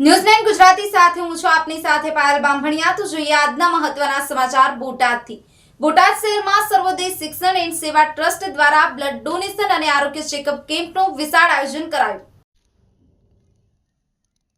ન્યૂઝલેન્ડ ગુજરાતી સાથે હું છું આપની સાથે પાયલ બામભણિયા તો જોઈએ આજના મહત્વના સમાચાર બોટાદથી. બોટાદ શહેરમાં સર્વોદય શિક્ષણ એન્ડ સેવા ટ્રસ્ટ દ્વારા બ્લડ ડોનેશન અને આરોગ્ય ચેકઅપ કેમ્પનું વિશાળ આયોજન કરાયું.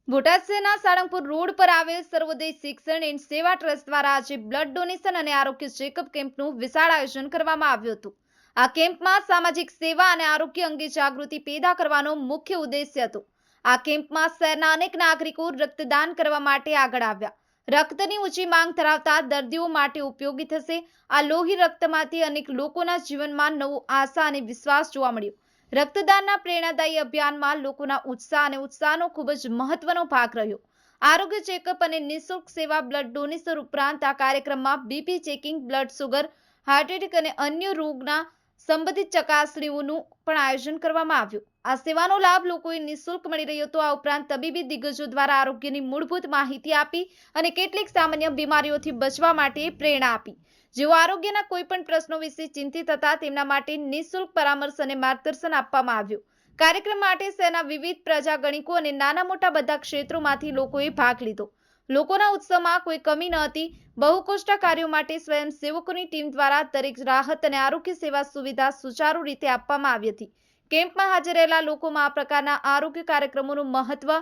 બોટાદ શહેરના સાળંગપુર રોડ પર આવેલ સર્વોદય શિક્ષણ એન્ડ સેવા ટ્રસ્ટ દ્વારા આજે બ્લડ ડોનેશન અને આરોગ્ય ચેકઅપ કેમ્પનું વિશાળ આયોજન કરવામાં આવ્યું હતું. આ કેમ્પમાં સામાજિક સેવા અને આરોગ્ય અંગે જાગૃતિ પેદા કરવાનો મુખ્ય ઉદ્દેશ્ય હતો. આ કેમ્પમાં શહેરના અનેક નાગરિકો રક્તદાન કરવા માટે આગળ આવ્યા. રક્તની ઊંચી માંગ ધરાવતા દર્દીઓ માટે ઉપયોગી થશે. આ લોહી રક્તમાંથી અનેક લોકોના જીવનમાં નવો આશા અને વિશ્વાસ જોવા મળ્યો. રક્તદાનના પ્રેરણાદાયી અભિયાનમાં લોકોના ઉત્સાહ અને ઉત્સાહનો ખૂબ જ મહત્વનો ભાગ રહ્યો. આરોગ્ય ચેકઅપ અને નિઃશુલ્ક સેવા બ્લડ ડોનેશન ઉપરાંત આ કાર્યક્રમમાં BP checking, blood sugar, heart attack અને અન્ય રોગના સંબંધિત ચકાસણીઓનું પણ આયોજન કરવામાં આવ્યું. આ સેવાનો લાભ લોકોએ નિઃશુલ્ક મળી રહ્યો હતો. આ ઉપરાંત તબીબી દિગ્ગજો દ્વારા આરોગ્યની મૂળભૂત માહિતી આપી અને કેટલીક સામાન્ય બીમારીઓથી બચવા માટે પ્રેરણા આપી. જેઓ આરોગ્યના કોઈ પણ પ્રશ્નો વિશે ચિંતિત હતા, તેમના માટે નિઃશુલ્ક પરામર્શ અને માર્ગદર્શન આપવામાં આવ્યું. કાર્યક્રમ માટે શહેરના વિવિધ પ્રજાગણિકો અને નાના મોટા બધા ક્ષેત્રોમાંથી લોકોએ ભાગ લીધો. લોકોના ઉત્સવમાં કોઈ કમી ન હતી. બહુકોષ્ઠા કાર્યો માટે સ્વયંસેવકોની ટીમ દ્વારા દરેક રાહત અને આરોગ્ય સેવા સુવિધા સુચારુ રીતે આપવામાં આવી હતી. કેમ્પમાં હાજર રહેલા લોકોમાં આ પ્રકારના આરોગ્ય કાર્યક્રમોનું મહત્વ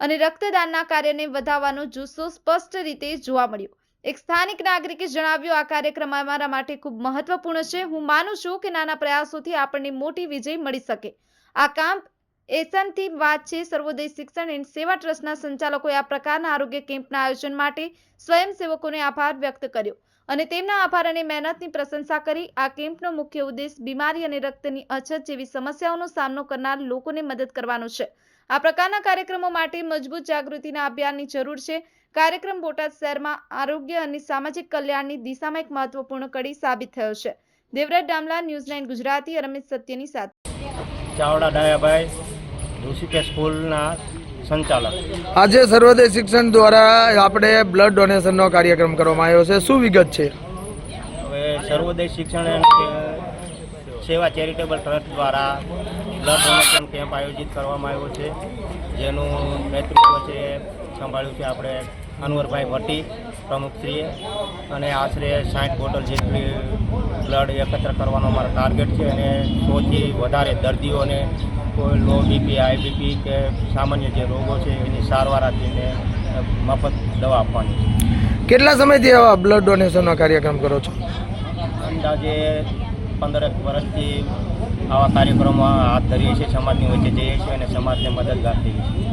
અને રક્તદાનના કાર્યને વધારવાનો જુસ્સો સ્પષ્ટ રીતે જોવા મળ્યો. એક સ્થાનિક નાગરિકે જણાવ્યું, આ કાર્યક્રમ અમારા માટે ખૂબ મહત્વપૂર્ણ છે. હું માનું છું કે નાના પ્રયાસોથી આપણને મોટી વિજય મળી શકે. આ કામ એસનથી વાત છે, સર્વોદય શિક્ષણ એન્ડ સેવા ટ્રસ્ટના સંચાલકોએ આ પ્રકારના આરોગ્ય કેમ્પના આયોજન માટે સ્વયંસેવકોને આભાર વ્યક્ત કર્યો અને તેમના આભાર અને મહેનતની પ્રશંસા કરી. આ કેમ્પનો મુખ્ય ઉદ્દેશ બીમારી અને રક્તની અછત જેવી સમસ્યાઓનો સામનો કરનાર લોકોને મદદ કરવાનો છે. આ પ્રકારના કાર્યક્રમો માટે મજબૂત જાગૃતિના અભિયાનની જરૂર છે. કાર્યક્રમ બોટાદ શહેરમાં આરોગ્ય અને સામાજિક કલ્યાણની દિશામાં એક મહત્વપૂર્ણ કડી સાબિત થયો છે. દેવરાજ ડામલા ન્યૂઝ ગુજરાતી રમેશ સત્યની સાથે. ચાવડા ડાયાભાઈ ઋષિકેશ સ્કૂલના સંચાલક. આજે સર્વોદય શિક્ષણ દ્વારા આપણે બ્લડ ડોનેશનનો કાર્યક્રમ કરવામાં આવ્યો છે. શું વિગત છે? હવે સર્વોદય શિક્ષણ સેવા ચેરિટેબલ ટ્રસ્ટ દ્વારા બ્લડ ડોનેશન કેમ્પ આયોજિત કરવામાં આવ્યો છે. જેનું નેતૃત્વ છે સંભાળ્યું છે આપણે અનવરભાઈ ભટ્ટી. પ્રમુખશ્રીએ અને આશરે સાઠ બોટલ જેટલી બ્લડ એકત્ર કરવાનો અમારો ટાર્ગેટ છે અને સૌથી વધારે દર્દીઓને કોઈ લો બીપી આઈબીપી બીપી કે સામાન્ય જે રોગો છે એની સારવાર આપીને મફત દવા આપવાની છે. કેટલા સમયથી આવા બ્લડ ડોનેશનનો કાર્યક્રમ કરો છો? અંદાજે પંદરેક વર્ષથી આવા કાર્યક્રમો હાથ ધરીએ છીએ સમાજની વચ્ચે જઈએ છીએ અને સમાજને મદદગાર થઈએ છીએ.